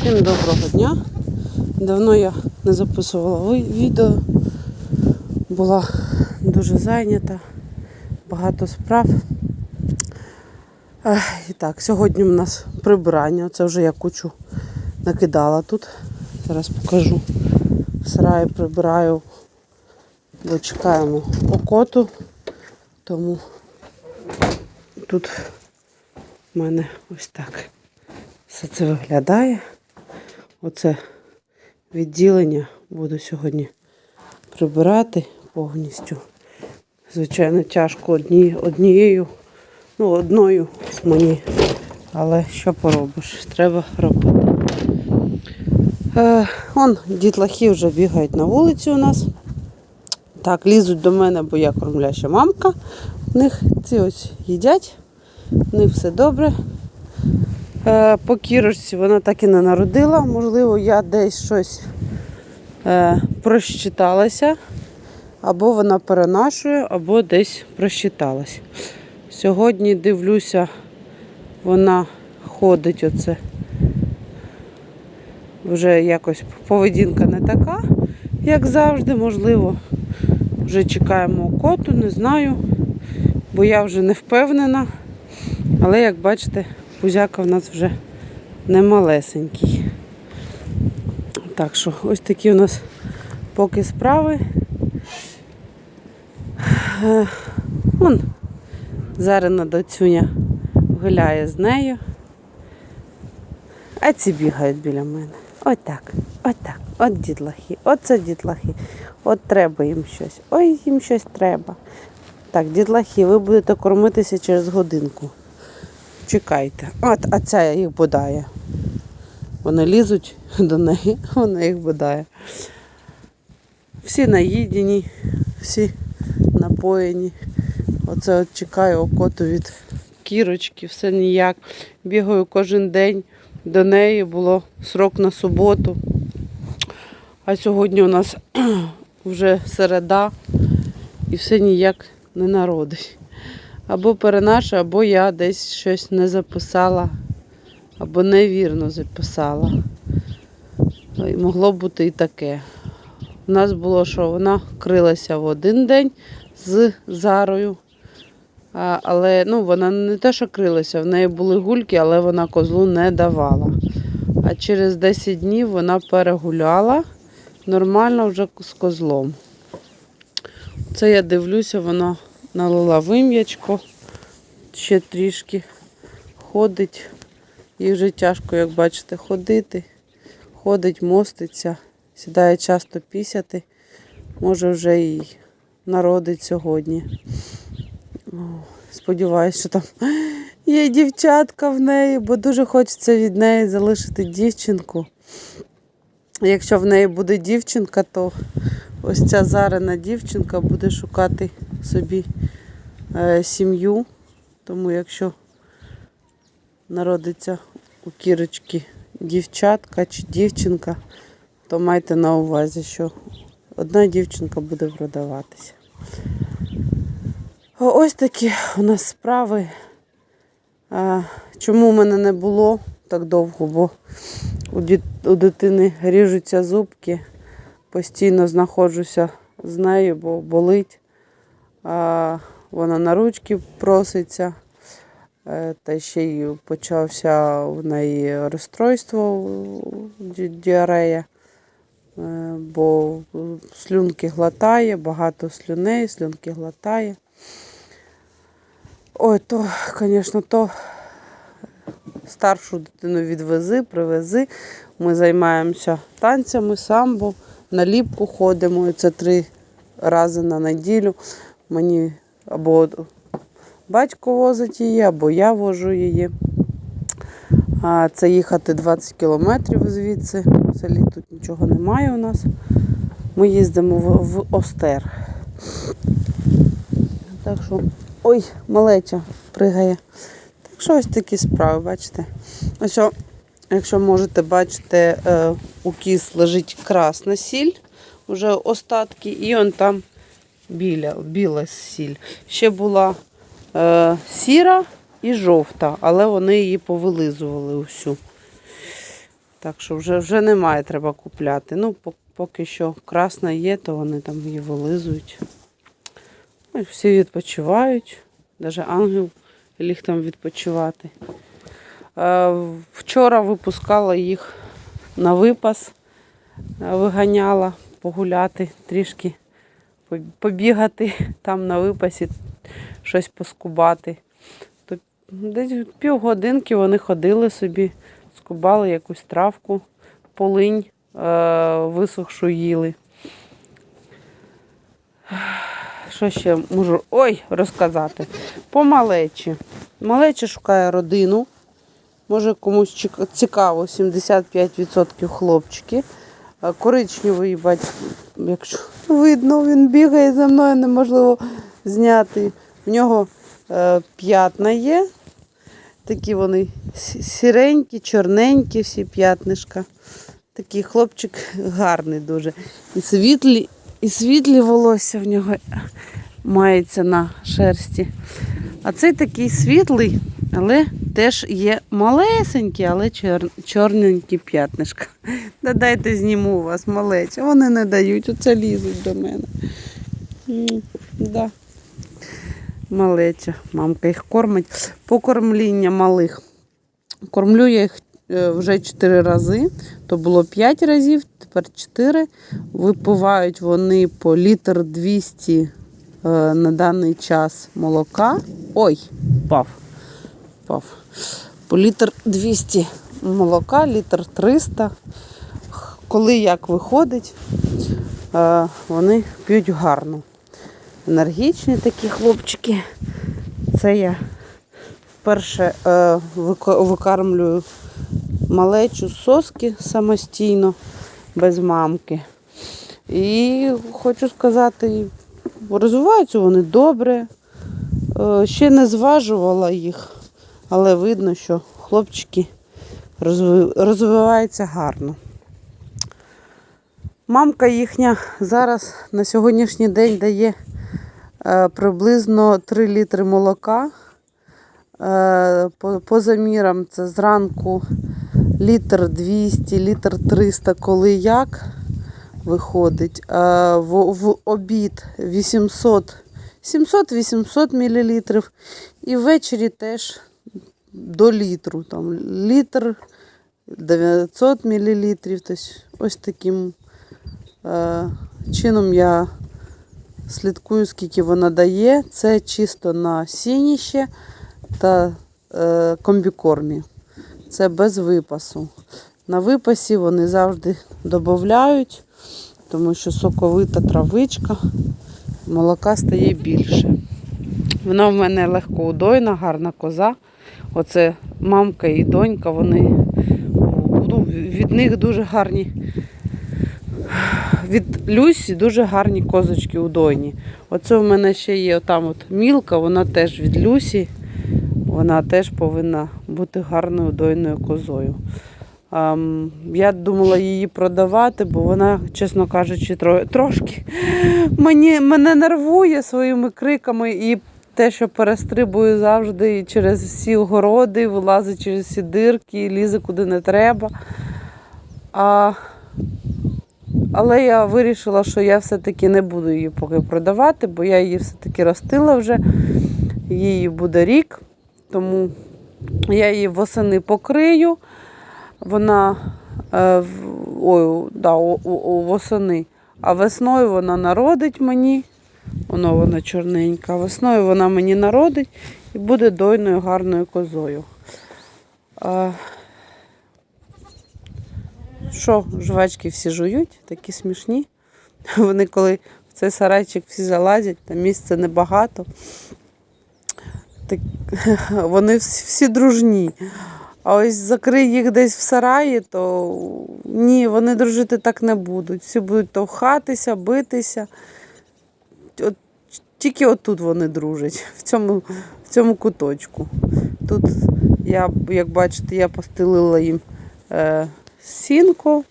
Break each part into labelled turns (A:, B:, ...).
A: Всім доброго дня. Давно я не записувала відео. Була дуже зайнята, багато справ. І так, сьогодні у нас прибирання. Це вже я кучу накидала тут. Зараз покажу. В сараї прибираю, бо чекаємо окоту. Тому тут в мене ось так все це виглядає. Оце відділення буду сьогодні прибирати повністю. Звичайно, тяжко одні, однією, ну, одною мені. Але що поробиш? Треба робити. Е, он дітлахи вже бігають на вулиці у нас. Так, лізуть до мене, бо я кормляща мамка. В них ці ось їдять, в них все добре. Е, по кірочці вона так і не народила. Можливо, я десь щось е, просчиталася, або вона перенашує, або десь просчиталась. Сьогодні дивлюся, вона ходить оце. Вже якось поведінка не така, як завжди, можливо. Вже чекаємо коту, не знаю, бо я вже не впевнена. Але як бачите, пузяка в нас вже не малесенький. Так що ось такі у нас поки справи. Е, Вон Зарина доцюня гуляє з нею. А ці бігають біля мене. Ось так, ось так. От дітлахи, оце дітлахи. От треба їм щось. Ой, їм щось треба. Так, дітлахи, ви будете кормитися через годинку. Чекайте. От, а ця їх бодає. Вони лізуть до неї, вона їх бодає. Всі наїдені, всі напоєні. Оце от чекаю окоту від кірочки, все ніяк. Бігаю кожен день. До неї було срок на суботу. А сьогодні у нас вже середа і все ніяк не народить. Або перенашу, або я десь щось не записала, або невірно записала. І могло бути і таке. У нас було, що вона крилася в один день з зарою. А, але ну, вона не те, що крилася, в неї були гульки, але вона козлу не давала. А через 10 днів вона перегуляла нормально вже з козлом. Це я дивлюся, вона налила вим'ячко, ще трішки ходить. Їй вже тяжко, як бачите, ходити. Ходить, моститься, сідає часто пісяти. Може вже і народить сьогодні. Сподіваюсь, що там є дівчатка в неї, бо дуже хочеться від неї залишити дівчинку. Якщо в неї буде дівчинка, то ось ця зарина дівчинка буде шукати собі е, сім'ю. Тому якщо народиться у кірочки дівчатка чи дівчинка, то майте на увазі, що одна дівчинка буде продаватися. Ось такі у нас справи. Чому в мене не було так довго? Бо у дитини ріжуться зубки, постійно знаходжуся з нею, бо болить. Вона на ручки проситься. Е, Та ще й почався в неї розстройство діарея, Е, бо слюнки глотає, багато слюней, слюнки глотає. Ой, то, звісно, то старшу дитину відвези, привези. Ми займаємося танцями, самбо, на ліпку ходимо. Це три рази на неділю. Мені або батько возить її, або я вожу її. А це їхати 20 кілометрів звідси. В селі тут нічого немає у нас. Ми їздимо в, в Остер. Так що, ой, малеча пригає. Так що ось такі справи, бачите. Ось, якщо можете бачити, е, у кіс лежить красна сіль, вже остатки, і он там біля, біла сіль. Ще була е, сіра і жовта, але вони її повилизували усю. Так що вже, вже немає, треба купляти. Ну, поки що красна є, то вони там її вилизують. Ну, всі відпочивають. Навіть ангел ліг там відпочивати. Е, Вчора випускала їх на випас, е, виганяла погуляти, трішки побігати там на випасі, щось поскубати. Десь півгодинки вони ходили собі, скубали якусь травку, полинь е, висохшу їли. Що ще можу ой, розказати? По малечі. Малечі шукає родину. Може комусь цікаво, 75% хлопчики. Коричневий бач, якщо видно, він бігає за мною, неможливо зняти. В нього е, п'ятна є. Такі вони сіренькі, чорненькі, всі п'ятнишка. Такий хлопчик гарний дуже. І світлі, і світлі волосся в нього мається на шерсті. А цей такий світлий, але теж є малесенький, але чор, чорненькі п'ятнишка. Да дайте зніму у вас малече. Вони не дають, оце лізуть до мене. М, Да. Малеча, мамка їх кормить. Покормління малих. Кормлю я їх е, вже 4 рази. То було 5 разів, тепер 4. Випивають вони по літр 200 е, на даний час молока. Ой, пав. Пав. По літр 200 молока, літр 300. Коли як виходить, е, вони п'ють гарно. Енергічні такі хлопчики. Це я вперше е, викармлюю малечу соски самостійно, без мамки. І хочу сказати, розвиваються вони добре. Е, Ще не зважувала їх, але видно, що хлопчики розви- розвиваються гарно. Мамка їхня зараз на сьогоднішній день дає е, приблизно 3 літри молока. Е, По, замірам це зранку літр 200, літр 300, коли як виходить. Е, В, в обід 800, 700-800 мл. І ввечері теж до літру. Там, літр 900 мл. Ось таким е, чином я слідкую, скільки вона дає. Це чисто на сініще та е, комбікормі. Це без випасу. На випасі вони завжди додають, тому що соковита травичка, молока стає більше. Вона в мене легкоудойна, гарна коза. Оце мамка і донька, вони ну, від них дуже гарні. Від Люсі дуже гарні козочки удойні. Оце в мене ще є там от мілка, вона теж від Люсі. Вона теж повинна бути гарною удойною козою. Ам, я думала її продавати, бо вона, чесно кажучи, тро- трошки мені, мене нервує своїми криками і те, що перестрибує завжди через всі огороди, вилазить через всі дирки, лізе куди не треба. А, але я вирішила, що я все-таки не буду її поки продавати, бо я її все-таки ростила вже. Їй буде рік, тому я її восени покрию. Вона е, ой, да, восени. А весною вона народить мені. Воно вона чорненька. Весною вона мені народить і буде дойною гарною козою. А, що жвачки всі жують, такі смішні. Вони коли в цей сарайчик всі залазять, там місця небагато. Так, вони всі, дружні. А ось закрий їх десь в сараї, то ні, вони дружити так не будуть. Всі будуть товхатися, битися. Тільки отут вони дружать, в цьому, в цьому куточку. Тут я, як бачите, я постелила їм е, сінко,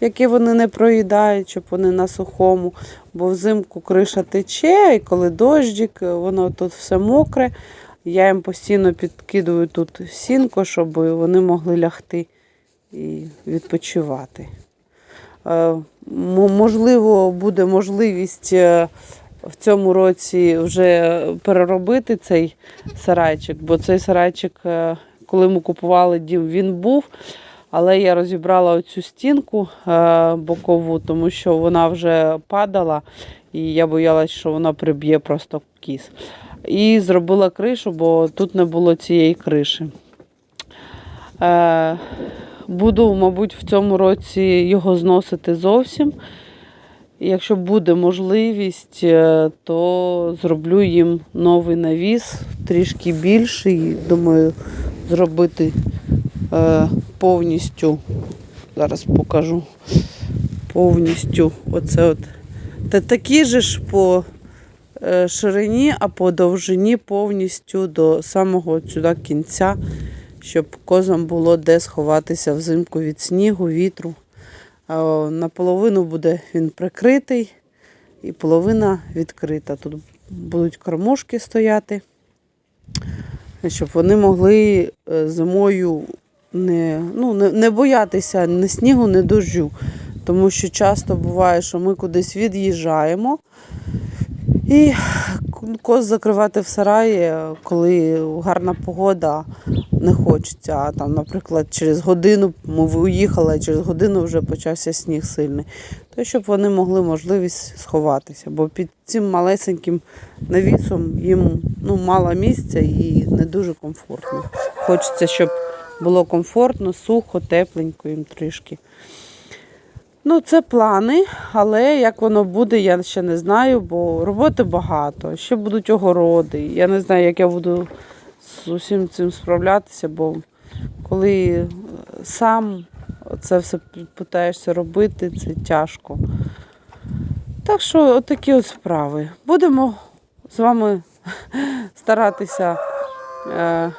A: яке вони не проїдають, щоб вони на сухому, бо взимку криша тече, і коли дощик, воно тут все мокре. Я їм постійно підкидую тут сінко, щоб вони могли лягти і відпочивати. Е, Можливо, буде можливість е, в цьому році вже переробити цей сарайчик, бо цей сарайчик, е, коли ми купували дім, він був. Але я розібрала оцю стінку е, бокову, тому що вона вже падала, і я боялась, що вона приб'є просто кіс. І зробила кришу, бо тут не було цієї криші. Е, буду, мабуть, в цьому році його зносити зовсім. Якщо буде можливість, е, то зроблю їм новий навіс, трішки більший. Думаю, зробити е, повністю. Зараз покажу повністю. Оце от. Та такі же ж по е, ширині, а по довжині повністю до самого сюди кінця, щоб козам було де сховатися взимку від снігу, вітру. Наполовину буде він прикритий і половина відкрита. Тут будуть кормушки стояти, щоб вони могли е, зимою не, ну, не, боятися ні снігу, ні дощу. Тому що часто буває, що ми кудись від'їжджаємо. І коз закривати в сараї, коли гарна погода, не хочеться. А там, наприклад, через годину ми уїхали, а через годину вже почався сніг сильний. То щоб вони могли можливість сховатися. Бо під цим малесеньким навісом їм ну, мало місця і не дуже комфортно. Хочеться, щоб було комфортно, сухо, тепленько їм трішки. Ну, це плани, але як воно буде, я ще не знаю, бо роботи багато, ще будуть огороди. Я не знаю, як я буду з усім цим справлятися, бо коли е, сам це все питаєшся робити, це тяжко. Так що отакі от справи. Будемо з вами старатися е,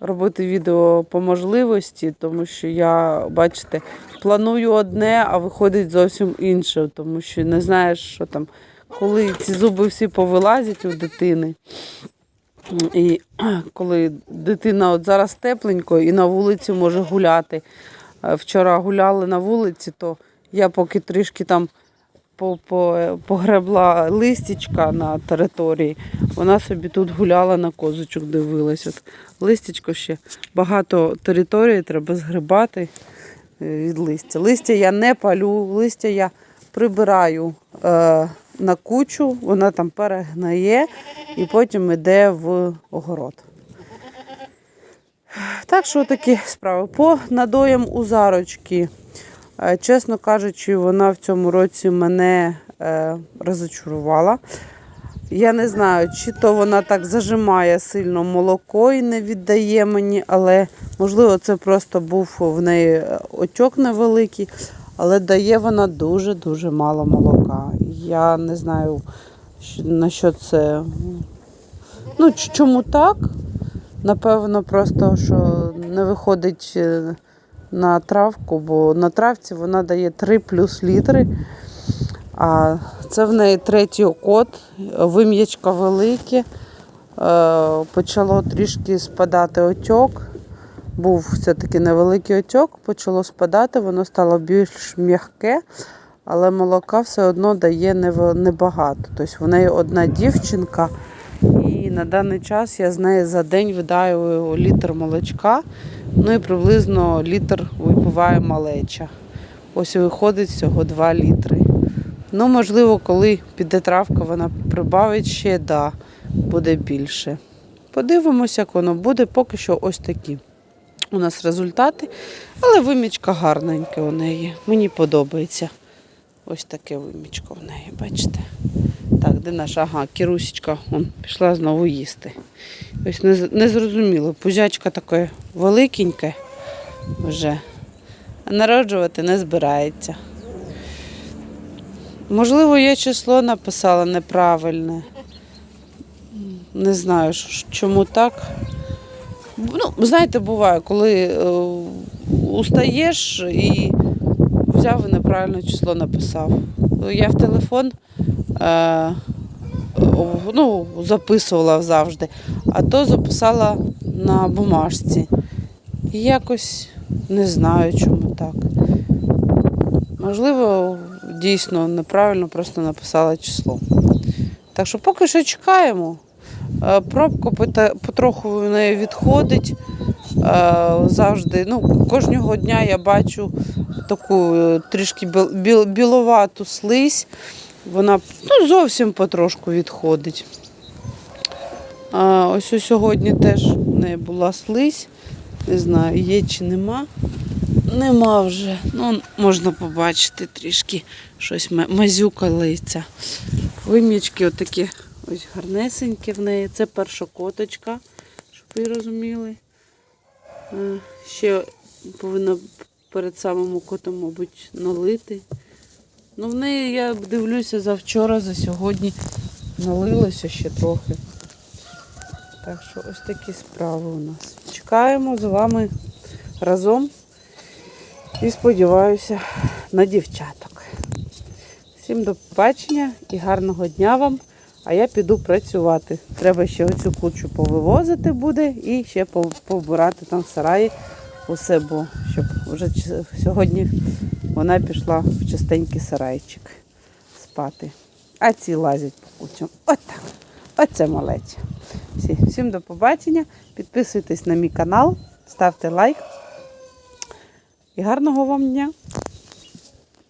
A: робити відео по можливості, тому що я, бачите, планую одне, а виходить зовсім інше, тому що не знаєш, що там, коли ці зуби всі повилазять у дитини. І коли дитина от зараз тепленько і на вулиці може гуляти. Е, Вчора гуляли на вулиці, то я поки трішки там по- по- погребла листячка на території, вона собі тут гуляла на козочок, дивилась. От листячко ще багато території треба згребати е, від листя. Листя я не палю, листя я прибираю е, на кучу, вона там перегнає і потім йде в огород. Так що такі справи. По надоям у зарочки. Е, Чесно кажучи, вона в цьому році мене е, розочарувала. Я не знаю, чи то вона так зажимає сильно молоко і не віддає мені, але можливо це просто був в неї е, отьок невеликий, але дає вона дуже-дуже мало молока. Я не знаю, на що це. Ну, чому так? Напевно, просто що не виходить е, на травку, бо на травці вона дає 3 плюс літри. А це в неї третій окот, вим'ячка велике. Е, Почало трішки спадати отьок. Був все-таки невеликий отьок, почало спадати, воно стало більш м'яке, але молока все одно дає небагато. Тобто в неї одна дівчинка, і на даний час я з неї за день видаю літр молочка, ну і приблизно літр випиває малеча. Ось виходить всього 2 літри. Ну, можливо, коли піде травка, вона прибавить ще, да, буде більше. Подивимося, як воно буде. Поки що ось такі у нас результати. Але вимічка гарненька у неї. Мені подобається. Ось таке вимічко в неї, бачите? Так, де наша? Ага, кірусечка он, пішла знову їсти. Ось не, з- не. Пузячка таке великеньке вже. А народжувати не збирається. Можливо, я число написала неправильне. Не знаю, чому так. Ну, знаєте, буває, коли е, устаєш і взяв і неправильне число написав. Я в телефон е, ну, записувала завжди, а то записала на бумажці. І якось Не знаю, чому так. Можливо, дійсно неправильно просто написала число. Так що поки що чекаємо. Е, Пробка потроху в неї відходить. Е, Завжди, ну, кожного дня я бачу таку е, трішки біл- біл- біловату слизь. Вона ну, зовсім потрошку відходить. А, ось сьогодні теж в неї була слизь. Не знаю, є чи нема. Нема вже. Ну, можна побачити трішки щось ма- мазюкалиться. Вимічки отакі ось гарнесенькі в неї. Це перша коточка, щоб ви розуміли. Е, Ще повинна перед самим котом, мабуть, налити. Ну, в неї я дивлюся за вчора, за сьогодні налилося ще трохи. Так що ось такі справи у нас. Чекаємо з вами разом і сподіваюся на дівчаток. Всім до побачення і гарного дня вам. А я піду працювати. Треба ще оцю кучу повивозити буде і ще повбирати там в сараї усе, бо щоб вже сьогодні вона пішла в чистенький сарайчик спати. А ці лазять по кучам. Отак. Оце малеча. Всім до побачення. Підписуйтесь на мій канал, ставте лайк. І гарного вам дня!